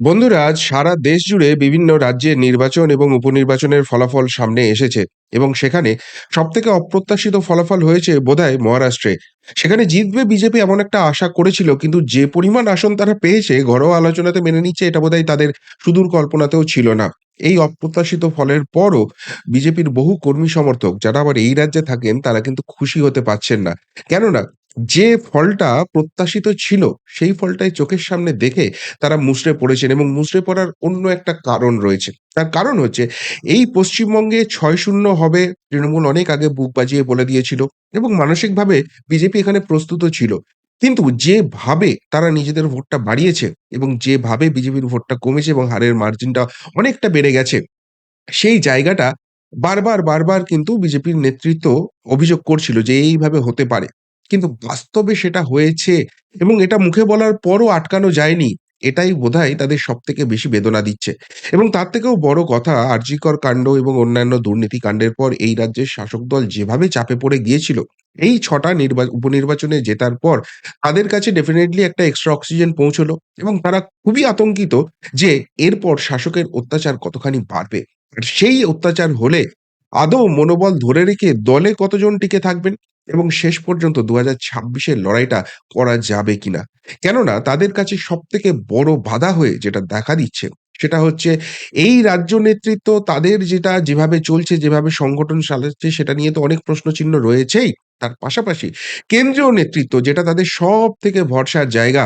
বন্ধুরা, আজ সারা দেশ জুড়ে বিভিন্ন রাজ্যে নির্বাচন এবং উপনির্বাচনের ফলাফল সামনে এসেছে এবং সেখানে সব থেকে অপ্রত্যাশিত ফলাফল হয়েছে বোধহয় মহারাষ্ট্রে। সেখানে জিতবে বিজেপি এমন একটা আশা করেছিল, কিন্তু যে পরিমাণ আসন তারা পেয়েছে, ঘরোয়া আলোচনাতে মেনে নিচ্ছে এটা বোধহয় তাদের সুদূর কল্পনাতেও ছিল না। এই অপ্রত্যাশিত ফলের পরও বিজেপির বহু কর্মী সমর্থক যারা আবার এই রাজ্যে থাকেন, তারা কিন্তু খুশি হতে পারছেন না। কেননা যে ফলটা প্রত্যাশিত ছিল সেই ফলটাই চোখের সামনে দেখে তারা মুষড়ে পড়েছেন এবং মুষড়ে পড়ার অন্য একটা কারণ রয়েছে। তার কারণ হচ্ছে এই পশ্চিমবঙ্গে ৬-০ হবে তৃণমূল অনেক আগে বুক বাজিয়ে বলে দিয়েছিল এবং মানসিকভাবে বিজেপি এখানে প্রস্তুত ছিল। কিন্তু যেভাবে তারা নিজেদের ভোটটা বাড়িয়েছে এবং যেভাবে বিজেপির ভোটটা কমেছে এবং হারের মার্জিনটা অনেকটা বেড়ে গেছে সেই জায়গাটা বারবার, বারবার কিন্তু বিজেপির নেতৃত্ব অভিযোগ করছিল যে এইভাবে হতে পারে। কিন্তু বাস্তবে সেটা হয়েছে এবং এটা মুখে বলার পরও আটকানো যায়নি। এটাই বোধহয় তাদের সব থেকে বেশি বেদনা দিচ্ছে। এবং তার থেকেও বড় কথা আরজিকর কাণ্ড এবং অন্যান্য দুর্নীতি কাণ্ডের পর এই রাজ্যের শাসক দল যেভাবে চাপে পড়ে গিয়েছিল, এই ৬ টা নির্বা উপনির্বাচনে জেতার পর তাদের কাছে ডেফিনেটলি একটা এক্সট্রা অক্সিজেন পৌঁছলো এবং তারা খুবই আতঙ্কিত যে এরপর শাসকের অত্যাচার কতখানি বাড়বে। সেই অত্যাচার হলে আদৌ মনোবল ধরে রেখে দলে কতজন টিকে থাকবেন এবং শেষ পর্যন্ত ২০২৬ এর লড়াইটা করা যাবে কিনা? কেননা তাদের কাছে সব থেকে বড় বাধা হয়ে যেটা দেখা দিচ্ছে সেটা হচ্ছে এই রাজ্য নেতৃত্ব তাদের যেটা যেভাবে চলছে, যেভাবে সংগঠন চালাচ্ছে সেটা নিয়ে তো অনেক প্রশ্নচিহ্ন রয়েছেই। তার পাশাপাশি কেন্দ্রীয় নেতৃত্ব যেটা তাদের সব থেকে ভরসার জায়গা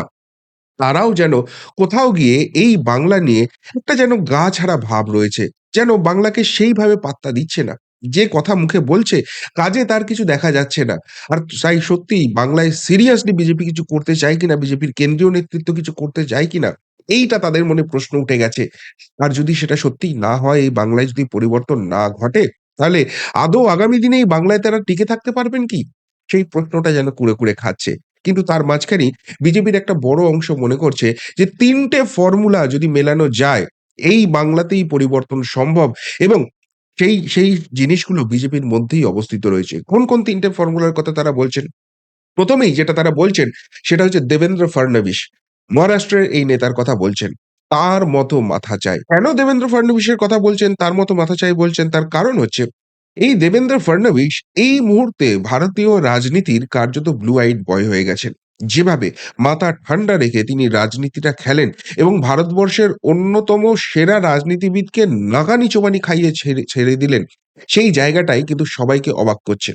তারাও যেন কোথাও গিয়ে এই বাংলা নিয়ে একটা যেন গা ছাড়া ভাব রয়েছে। যেন বাংলাকে সেইভাবে পাত্তা দিচ্ছে না। যে কথা মুখে বলছে, কাজে তার কিছু দেখা যাচ্ছে না। আর তাই সত্যিই বাংলায় সিরিয়াসলি বিজেপি কিছু করতে চায় কিনা, বিজেপির কেন্দ্রীয় নেতৃত্ব কিছু করতে চায় কিনা, এইটা তাদের মনে প্রশ্ন উঠে গেছে। আর যদি সেটা সত্যিই না হয়, এই বাংলায় যদি পরিবর্তন না ঘটে, তাহলে আদৌ আগামী দিনে এই বাংলায় তারা টিকে থাকতে পারবেন কি? সেই প্রশ্নটা যেন কুড়ে কুড়ে খাচ্ছে। কিন্তু তার মাঝখানেই বিজেপির একটা বড় অংশ মনে করছে যে তিনটে ফর্মুলা যদি মেলানো যায়, এই বাংলাতেই পরিবর্তন সম্ভব এবং সেই, সেই জিনিসগুলো বিজেপির মধ্যেই অবস্থিত রয়েছে। কোন, কোন তিনটে ফর্মুলার কথা তারা বলছেন? প্রথমেই যেটা তারা বলছেন সেটা হচ্ছে দেবেন্দ্র ফড়নবিস। মহারাষ্ট্রের এই নেতার কথা বলছেন। তার মতো মাথা চাই। কেন দেবেন্দ্র ফড়নবিসের কথা বলছেন, তার মতো মাথা চাই বলছেন? তার কারণ হচ্ছে এই দেবেন্দ্র ফড়নবিস এই মুহূর্তে ভারতীয় রাজনীতির কার্যত ব্লু আইড বয় হয়ে গেছেন। যেভাবে মাথা ঠান্ডা রেখে তিনি রাজনীতিটা খেলেন এবং ভারতবর্ষের অন্যতম সেরা রাজনীতিবিদকে নাগানি চোবানি খাইয়ে ছেড়ে ছেড়ে দিলেন, সেই জায়গাটাই কিন্তু সবাইকে অবাক করছে।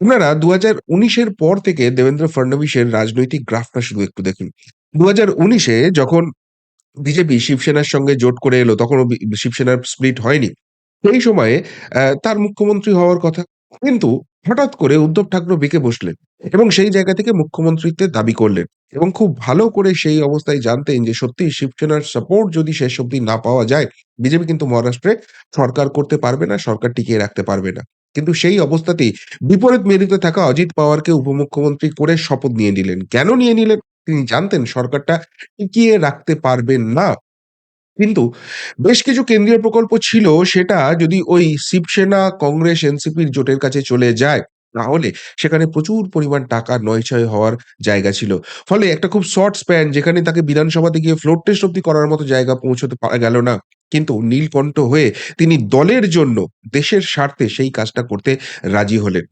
আপনারা ২০১৯ এর পর থেকে দেবেন্দ্র ফড়নবিসের রাজনৈতিক গ্রাফটা শুধু একটু দেখুন। ২০১৯ উনিশে যখন বিজেপি শিবসেনার সঙ্গে জোট করে এলো তখনও বি শিবসেনার স্প্লিট হয়নি। সেই সময়ে তার মুখ্যমন্ত্রী হওয়ার কথা। কিন্তু হঠাৎ করে উদ্ধব ঠাকরে বেঁকে বসলেন এবং সেই জায়গা থেকে মুখ্যমন্ত্রীত্বের দাবি করলেন এবং খুব ভালো করে সেই অবস্থায় জানতেন যে সত্যি শিবসেনার সাপোর্ট যদি শেষ অবধি না পাওয়া যায়, বিজেপি কিন্তু মহারাষ্ট্রে সরকার করতে পারবে না, সরকার টিকিয়ে রাখতে পারবে না। কিন্তু সেই অবস্থাতেই বিপরীত মেরুতে থাকা অজিত পাওয়ারকে উপমুখ্যমন্ত্রী করে শপথ নিয়ে নিলেন। কেন নিয়ে নিলেন? তিনি জানতেন সরকারটা টিকিয়ে রাখতে পারবেন না। কিন্তু বেশ কিছু কেন্দ্রীয় প্রকল্প ছিল সেটা যদি ওই শিবসেনা, কংগ্রেস, এনসিপির জোটের কাছে চলে যায়, তাহলে সেখানে প্রচুর পরিমাণ টাকা নয়-ছয় হওয়ার জায়গা ছিল। ফলে একটা খুব শর্ট স্প্যান যেখানে তাকে বিধানসভাতে গিয়ে ফ্লোর টেস্ট অব্দি করার মতো জায়গা পৌঁছতে পারা গেল না। কিন্তু নীলকণ্ঠ হয়ে তিনি দলের জন্য, দেশের স্বার্থে সেই কাজটা করতে রাজি হলেন।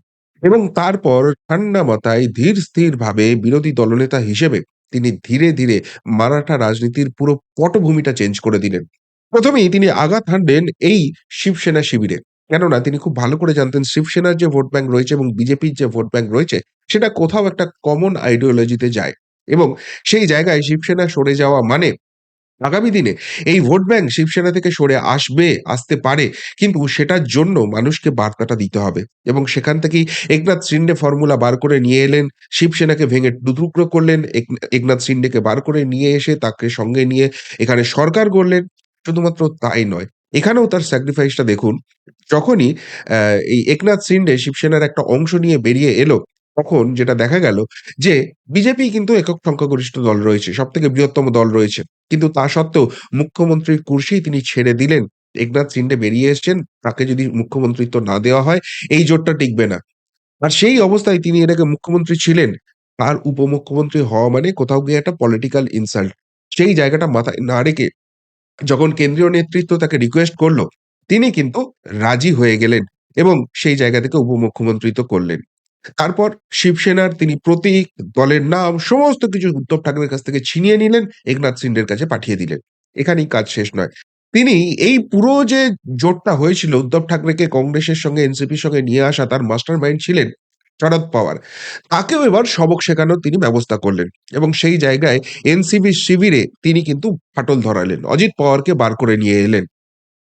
এবং তারপর ঠান্ডা মাথায় ধীর-স্থিরভাবে বিরোধী দলনেতা হিসেবে তিনি ধীরে, ধীরে মারাঠা রাজনীতির পুরো পটভূমিটা চেঞ্জ করে দিলেন। প্রথমেই তিনি আঘাত হানলেন এই শিবসেনা শিবিরে। কেননা তিনি খুব ভালো করে জানতেন শিবসেনার যে ভোট ব্যাংক রয়েছে এবং বিজেপির যে ভোট ব্যাংক রয়েছে, সেটা কোথাও একটা কমন আইডিওলজিতে যায়। এবং সেই জায়গায় শিবসেনা সরে যাওয়া মানে আগামী দিনে এই ভোট ব্যাংক শিবসেনা থেকে সরে আসবে, আসতে পারে। কিন্তু সেটার জন্য মানুষকে বার্তাটা দিতে হবে। এবং সেখান থেকেই একনাথ শিন্ডে ফর্মুলা বার করে নিয়ে এলেন। শিবসেনাকে ভেঙে দু-টুকরো করলেন। একনাথ শিন্ডেকে বার করে নিয়ে এসে তাকে সঙ্গে নিয়ে এখানে সরকার গড়লেন। শুধুমাত্র তাই নয়, এখানেও তার স্যাক্রিফাইসটা দেখুন। যখনই এই একনাথ শিন্ডে শিবসেনার একটা অংশ নিয়ে বেরিয়ে এলো, তখন যেটা দেখা গেল যে বিজেপি কিন্তু একক সংখ্যাগরিষ্ঠ দল রয়েছে। সব থেকে বৃহত্তম দল রয়েছে। কিন্তু তা সত্ত্বেও মুখ্যমন্ত্রীর কুর্সি তিনি ছেড়ে দিলেন। একনাথ শিন্ডে বেরিয়ে এসছেন। তাকে যদি মুখ্যমন্ত্রিত্ব না দেওয়া হয়, এই জোটটা টিকবে না। আর সেই অবস্থায় তিনি এর আগে মুখ্যমন্ত্রী ছিলেন। তার উপমুখ্যমন্ত্রী হওয়া মানে কোথাও গিয়ে একটা পলিটিক্যাল ইনসাল্ট। সেই জায়গাটা মাথায় না রেখে যখন কেন্দ্রীয় নেতৃত্ব তাকে রিকোয়েস্ট করল, তিনি কিন্তু রাজি হয়ে গেলেন এবং সেই জায়গা থেকে উপমুখ্যমন্ত্রিত্ব করলেন। তারপর শিবসেনার তিনি প্রতীক, দলের নাম সমস্ত কিছু উদ্ধব ঠাকরের কাছ থেকে ছিনিয়ে নিলেন, একনাথ সিন্ডের কাছে পাঠিয়ে দিলেন। এখানেই কাজ শেষ নয়। তিনি এই পুরো যে জোটটা হয়েছিল উদ্ধব ঠাকরেকে কংগ্রেসের সঙ্গে এনসিপির সঙ্গে নিয়ে আসা তার মাস্টার মাইন্ড ছিলেন শরদ পাওয়ার। তাকেও এবার সবক শেখানোর তিনি ব্যবস্থা করলেন এবং সেই জায়গায় এনসিপির শিবিরে তিনি কিন্তু ফাটল ধরালেন। অজিত পাওয়ারকে বার করে নিয়ে এলেন।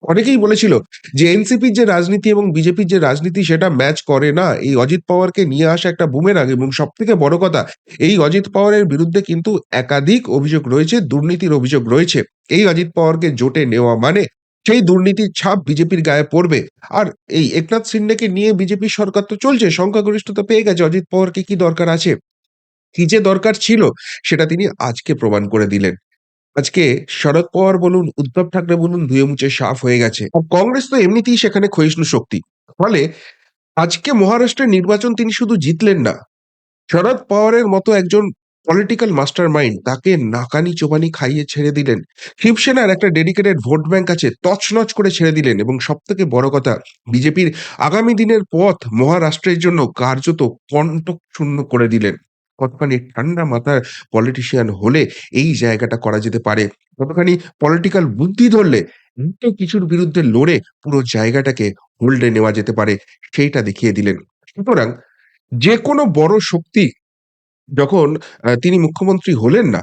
অনেকেই বলেছিল যে এনসিপির যে রাজনীতি এবং বিজেপির যে রাজনীতি সেটা ম্যাচ করে না। এই অজিত পাওয়ারকে নিয়ে আসা একটা বুমেরাং এবং সব থেকে বড় কথা এই অজিত পাওয়ারের বিরুদ্ধে কিন্তু একাধিক অভিযোগ রয়েছে, দুর্নীতির অভিযোগ রয়েছে। এই অজিত পাওয়ারকে জোটে নেওয়া মানে সেই দুর্নীতির ছাপ বিজেপির গায়ে পড়বে। আর এই একনাথ শিন্ডেকে নিয়ে বিজেপির সরকার তো চলছে, সংখ্যাগরিষ্ঠতা পেয়ে গেছে। অজিত পাওয়ারকে কি দরকার আছে? কি যে দরকার ছিল সেটা তিনি আজকে প্রমাণ করে দিলেন। আজকে শরদ পাওয়ার বলুন, উদ্ধব ঠাকরে বলুন ধুয়ে মুছে সাফ হয়ে গেছে। আর কংগ্রেস তো এমনিতেই সেখানে ক্ষয়িষ্ণু শক্তি। ফলে আজকে মহারাষ্ট্রের নির্বাচন তিনি শুধু জিতলেন না, শরদ পাওয়ারের মতো একজন পলিটিক্যাল মাস্টার মাইন্ড তাকে নাকানি-চোবানি খাইয়ে ছেড়ে দিলেন। শিবসেনার একটা ডেডিকেটেড ভোট ব্যাংক আছে তছনছ করে ছেড়ে দিলেন এবং সব থেকে বড় কথা বিজেপির আগামী দিনের পথ মহারাষ্ট্রের জন্য কার্যত কণ্টকশূন্য করে দিলেন। কতখানি ঠান্ডা মাথার পলিটিশিয়ান হলে এই জায়গাটা করা যেতে পারে। কতখানি পলিটিক্যাল বুদ্ধি ধরলে এত কিছুর বিরুদ্ধে লড়ে পুরো জায়গাটাকে হোল্ডে নেওয়া যেতে পারে সেইটা দেখিয়ে দিলেন। সুতরাং যে কোনো বড় শক্তি যখন তিনি মুখ্যমন্ত্রী হলেন না,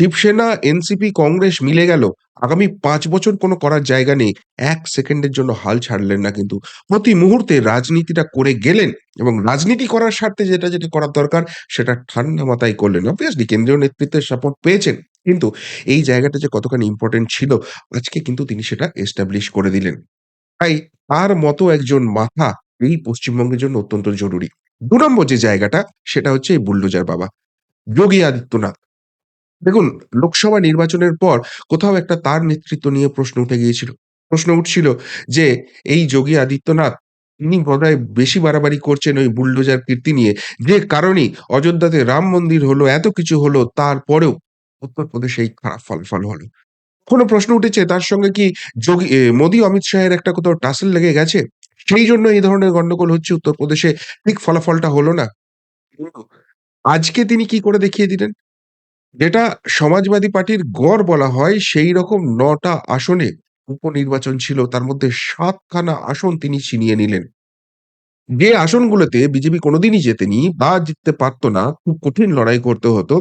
শিবসেনা, এনসিপি, কংগ্রেস মিলে গেল। আগামী পাঁচ বছর কোনো করার জায়গা নেই। ১ সেকেন্ডের জন্য হাল ছাড়লেন না কিন্তু। প্রতি মুহূর্তে রাজনীতিটা করে গেলেন এবং রাজনীতি করার স্বার্থে যেটা, যেটা করার দরকার সেটা ঠান্ডা মাথায় করলেন। অবভিয়াসলি কেন্দ্রীয় নেতৃত্বের সাপোর্ট পেয়েছেন। কিন্তু এই জায়গাটা যে কতখানি ইম্পোর্টেন্ট ছিল আজকে কিন্তু তিনি সেটা এস্টাবলিশ করে দিলেন। তাই তার মতো একজন মাথা এই পশ্চিমবঙ্গের জন্য অত্যন্ত জরুরি। দু নম্বর যে জায়গাটা সেটা হচ্ছে এই বুল্ডোজার বাবা, যোগী আদিত্যনাথ। দেখুন লোকসভা নির্বাচনের পর কোথাও একটা তার নেতৃত্ব নিয়ে প্রশ্ন উঠে গিয়েছিল। প্রশ্ন উঠছিল যে এই যোগী আদিত্যনাথ তিনি বোধহয় বেশি বাড়াবাড়ি করছেন ওই বুলডোজার কীর্তি নিয়ে। যে কারণেই অযোধ্যাতে রাম মন্দির হলো, এত কিছু হলো তারপরেও উত্তরপ্রদেশে এই খারাপ ফলাফল হলো। কোনো প্রশ্ন উঠেছে তার সঙ্গে কি যোগী মোদি অমিত শাহের একটা কোথাও টাসেল লেগে গেছে? সেই জন্য এই ধরনের গন্ডগোল হচ্ছে উত্তরপ্রদেশে ঠিক ফলাফলটা হলো না। আজকে তিনি কি করে দেখিয়ে দিলেন? যেটা সমাজবাদী পার্টির গড় বলা হয় সেই রকম ৯ টা আসনে উপনির্বাচন ছিল তার মধ্যে ৭ খানা আসন তিনি ছিনিয়ে নিলেন। যে আসনগুলোতে বিজেপি কোনোদিনই জেতেনি বা জিততে পারত না, খুব কঠিন লড়াই করতে হতো।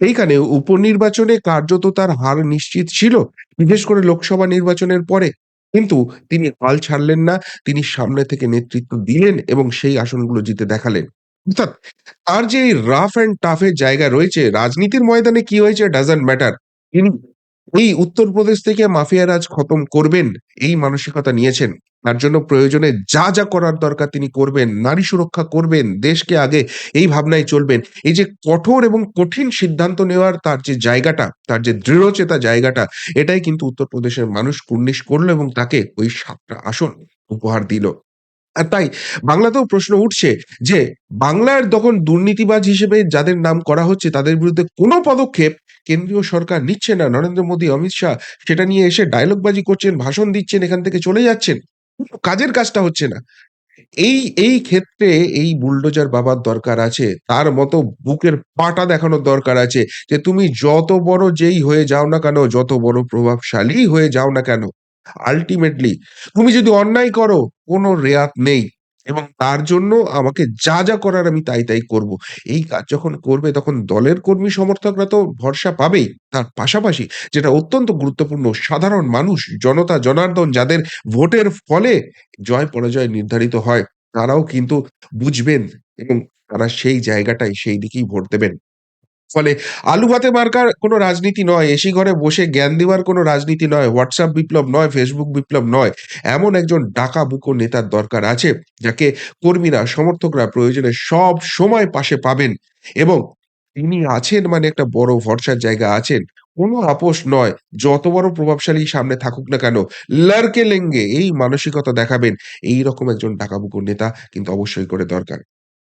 এইখানে উপনির্বাচনে কার্যত তার হার নিশ্চিত ছিল, বিশেষ করে লোকসভা নির্বাচনের পরে। কিন্তু তিনি হাল ছাড়লেন না, তিনি সামনে থেকে নেতৃত্ব দিলেন এবং সেই আসনগুলো জিতে দেখালেন। অর্থাৎ তার যে এই রাফ অ্যান্ড টাফ এর জায়গা রয়েছে, রাজনীতির ময়দানে কি হয়েছে ডাজন্ট ম্যাটার। তিনি এই উত্তরপ্রদেশ থেকে মাফিয়া রাজ খতম করবেন এই মানসিকতা নিয়েছেন। তার জন্য প্রয়োজনে যা, যা করার দরকার তিনি করবেন, নারী সুরক্ষা করবেন, দেশকে আগে এই ভাবনায় চলবেন। এই যে কঠোর এবং কঠিন সিদ্ধান্ত নেওয়ার তার যে জায়গাটা, তার যে দৃঢ়চেতা জায়গাটা এটাই কিন্তু উত্তরপ্রদেশের মানুষ কুর্নিশ করল এবং তাকে ওই সাতটা আসন উপহার দিল। আর তাই বাংলাতেও প্রশ্ন উঠছে যে বাংলার তখন দুর্নীতিবাজ হিসেবে যাদের নাম করা হচ্ছে তাদের বিরুদ্ধে কোনো পদক্ষেপ কেন্দ্রীয় সরকার নিচ্ছে না। নরেন্দ্র মোদী, অমিত শাহ সেটা নিয়ে এসে ডায়লগবাজি করছেন, ভাষণ দিচ্ছেন, এখান থেকে চলে যাচ্ছেন। কাজের কাজটা হচ্ছে না। এই, এই ক্ষেত্রে এই বুলডোজার বাবার দরকার আছে। তার মতো বুকের পাটা দেখানোর দরকার আছে যে তুমি যত বড় যেই হয়ে যাও না কেন, যত বড় প্রভাবশালী হয়ে যাও না কেন, আল্টিমেটলি তুমি যদি অন্যায় করো কোনো রেয়াত নেই এবং তার জন্য আমাকে যা, যা করার আমি তাই, তাই করব। এই কাজ যখন করবে তখন দলের কর্মী সমর্থকরা তো ভরসা পাবেই। তার পাশাপাশি যেটা অত্যন্ত গুরুত্বপূর্ণ সাধারণ মানুষ, জনতা জনার্দন যাদের ভোটের ফলে জয় পরাজয় নির্ধারিত হয় তারাও কিন্তু বুঝবেন এবং তারা সেই জায়গাটায় সেই দিকেই ভোট দেবেন। ফলে আলু ভাতে মার্কার কোনো রাজনীতি নয়, এসি ঘরে বসে জ্ঞান দেওয়ার কোনো রাজনীতি নয়, হোয়াটসঅ্যাপ বিপ্লব নয়, ফেসবুক বিপ্লব নয়। এমন একজন ডাকাবুকো নেতার দরকার আছে যাকে কর্মীরা, সমর্থকরা প্রয়োজনে সব সময় পাশে পাবেন এবং তিনি আছেন মানে একটা বড় ভরসার জায়গা আছেন। কোনো আপোস নয়। যত বড় প্রভাবশালী সামনে থাকুক না কেন, লড়কে লেঙ্গে এই মানসিকতা দেখাবেন। এই রকম একজন ডাকাবুকো নেতা কিন্তু অবশ্যই করে দরকার।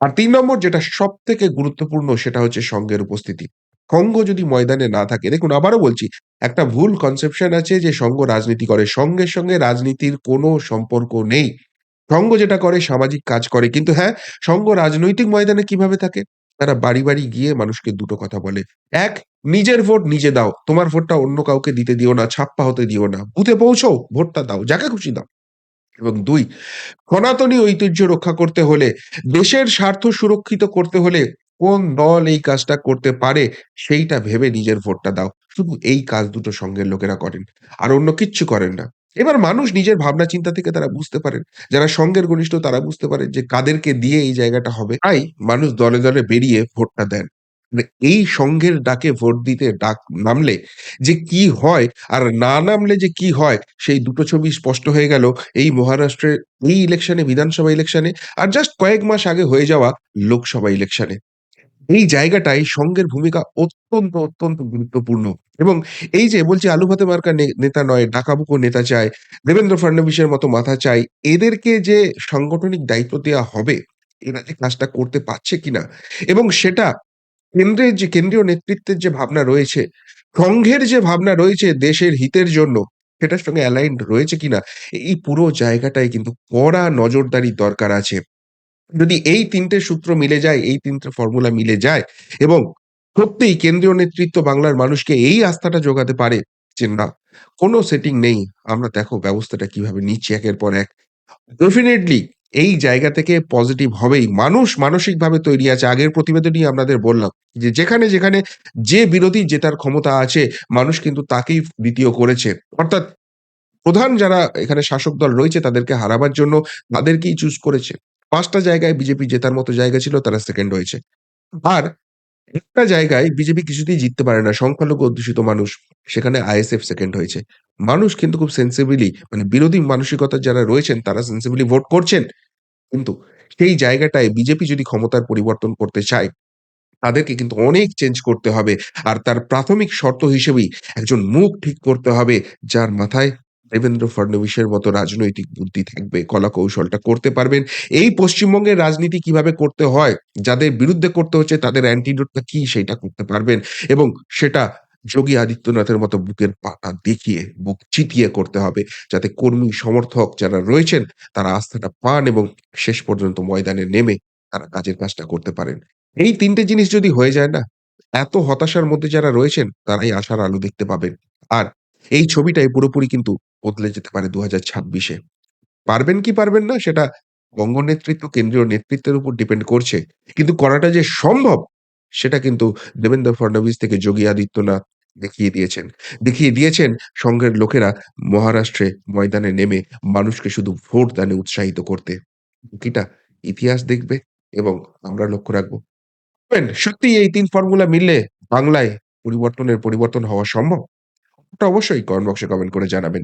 আর তিন নম্বর যেটা সব থেকে গুরুত্বপূর্ণ সেটা হচ্ছে সঙ্ঘের উপস্থিতি। সঙ্গ যদি ময়দানে না থাকে দেখুন আবারও বলছি একটা ভুল কনসেপশন আছে যে সঙ্গ রাজনীতি করে। সঙ্ঘের সঙ্গে রাজনীতির কোনো সম্পর্ক নেই। সঙ্গ যেটা করে সামাজিক কাজ করে। কিন্তু হ্যাঁ, সঙ্ঘ রাজনৈতিক ময়দানে কীভাবে থাকে? তারা বাড়ি, বাড়ি গিয়ে মানুষকে দুটো কথা বলে। এক নিজের ভোট নিজে দাও। তোমার ভোটটা অন্য কাউকে দিতে দিও না, ছাপ্পা হতে দিও না। বুথে পৌঁছো ভোটটা দাও। যাকে খুশি দাও। এবং দুই সনাতনী ঐতিহ্য রক্ষা করতে হলে, দেশের স্বার্থ সুরক্ষিত করতে হলে কোন দল এই কাজটা করতে পারে সেইটা ভেবে নিজের ভোটটা দাও। শুধু এই কাজ দুটো সঙ্ঘের লোকেরা করেন। আর অন্য কিচ্ছু করেন না। এবার মানুষ নিজের ভাবনা চিন্তা থেকে তারা বুঝতে পারেন। যারা সঙ্গের ঘনিষ্ঠ তারা বুঝতে পারেন যে কাদেরকে দিয়ে এই জায়গাটা হবে। তাই মানুষ দলে, দলে বেরিয়ে ভোটটা দেন। মানে এই সঙ্ঘের ডাকে ভোট দিতে ডাক নামলে যে কি হয় আর না নামলে যে কি হয় সেই দুটো ছবি স্পষ্ট হয়ে গেল এই মহারাষ্ট্রের এই ইলেকশনে বিধানসভা ইলেকশনে আর জাস্ট কয়েক মাস আগে হয়ে যাওয়া লোকসভা ইলেকশনে। এই জায়গাটায় সঙ্ঘের ভূমিকা অত্যন্ত, অত্যন্ত গুরুত্বপূর্ণ এবং এই যে বলছি আলু ভাতে মার্কা নেতা নয়, ডাকাবুকো নেতা চায়, দেবেন্দ্র ফডনবিসের মতো মাথা চাই। এদেরকে যে সাংগঠনিক দায়িত্ব দেওয়া হবে, এরা যে কাজটা করতে পারছে কিনা এবং সেটা কেন্দ্রের যে কেন্দ্রীয় নেতৃত্বের যে ভাবনা রয়েছে, সংঘের যে ভাবনা রয়েছে দেশের হিতের জন্য, সেটার সঙ্গে অ্যালাইনড রয়েছে কিনা, এই পুরো জায়গাটায় কিন্তু কড়া নজরদারির দরকার আছে। যদি এই তিনটে সূত্র মিলে যায়, এই তিনটে ফর্মুলা মিলে যায় এবং সত্যিই কেন্দ্রীয় নেতৃত্ব বাংলার মানুষকে এই আস্থাটা জোগাতে পারে যে না, কোনো সেটিং নেই। আমরা দেখো ব্যবস্থাটা কীভাবে নিচ্ছি একের পর এক। ডেফিনিটলি এই জায়গা থেকে পজিটিভ হবেই। মানুষ মানসিকভাবে তৈরি আছে। আগের প্রতিবেদনই আপনাদের বললাম যে যেখানে, যেখানে যে বিরোধী জেতার ক্ষমতা আছে মানুষ কিন্তু তাকেই দ্বিতীয় করেছে। অর্থাৎ প্রধান যারা এখানে শাসক দল রয়েছে তাদেরকে হারাবার জন্য তাদেরকেই চুজ করেছে। পাঁচটা জায়গায় বিজেপি জেতার মতো জায়গা ছিল তারা সেকেন্ড হয়েছে। আর একটা জায়গায় বিজেপি কিছুতেই জিততে পারে না। সংখ্যালঘু অধ্যুষিত মানুষ। সেখানে আইএসএফ সেকেন্ড হয়েছে। মানুষ কিন্তু খুব সেনসিবলি মানে বিরোধী মানসিকতার যারা রয়েছেন তারা সেনসিবলি ভোট করছেন। কিন্তু সেই জায়গাটায় বিজেপি যদি ক্ষমতার পরিবর্তন করতে চায়, তাদেরকে কিন্তু অনেক চেঞ্জ করতে হবে। আর তার প্রাথমিক শর্ত হিসেবেই একজন মুখ ঠিক করতে হবে যার মাথায় দেবেন্দ্র ফডনবিসের মতো রাজনৈতিক বুদ্ধি থাকবে, কলা কৌশলটা করতে পারবেন। এই পশ্চিমবঙ্গের রাজনীতি কীভাবে করতে হয়, যাদের বিরুদ্ধে করতে হচ্ছে তাদের অ্যান্টিডোট টা কি সেইটা করতে পারবেন এবং সেটা যোগী আদিত্যনাথের মতো বুকের পাটা দেখিয়ে, বুক চিতিয়ে করতে হবে। যাতে কর্মী সমর্থক যারা রয়েছেন তারা আস্থাটা পান এবং শেষ পর্যন্ত ময়দানে নেমে তারা কাজের কাজটা করতে পারেন। এই তিনটে জিনিস যদি হয়ে যায় না, এত হতাশার মধ্যে যারা রয়েছেন তারাই আশার আলো দেখতে পাবেন। আর এই ছবিটাই পুরোপুরি কিন্তু বদলে যেতে পারে ২০২৬ এ। পারবেন কি পারবেন না সেটা বঙ্গ নেতৃত্ব, কেন্দ্রীয় নেতৃত্বের উপর ডিপেন্ড করছে। কিন্তু করাটা যে সম্ভব সেটা কিন্তু দেবেন্দ্র ফডনবিস থেকে যোগী আদিত্যনাথ দেখিয়ে দিয়েছেন। দেখিয়ে দিয়েছেন সংঘের লোকেরা মহারাষ্ট্রে ময়দানে নেমে মানুষকে শুধু ভোট দানে উৎসাহিত করতে। বাকিটা ইতিহাস দেখবে এবং আমরা লক্ষ্য রাখব। সত্যি এই তিন ফর্মুলা মিললে বাংলায় পরিবর্তনের পরিবর্তন হওয়া সম্ভব? অবশ্যই কমেন্ট বক্সে কমেন্ট করে জানাবেন।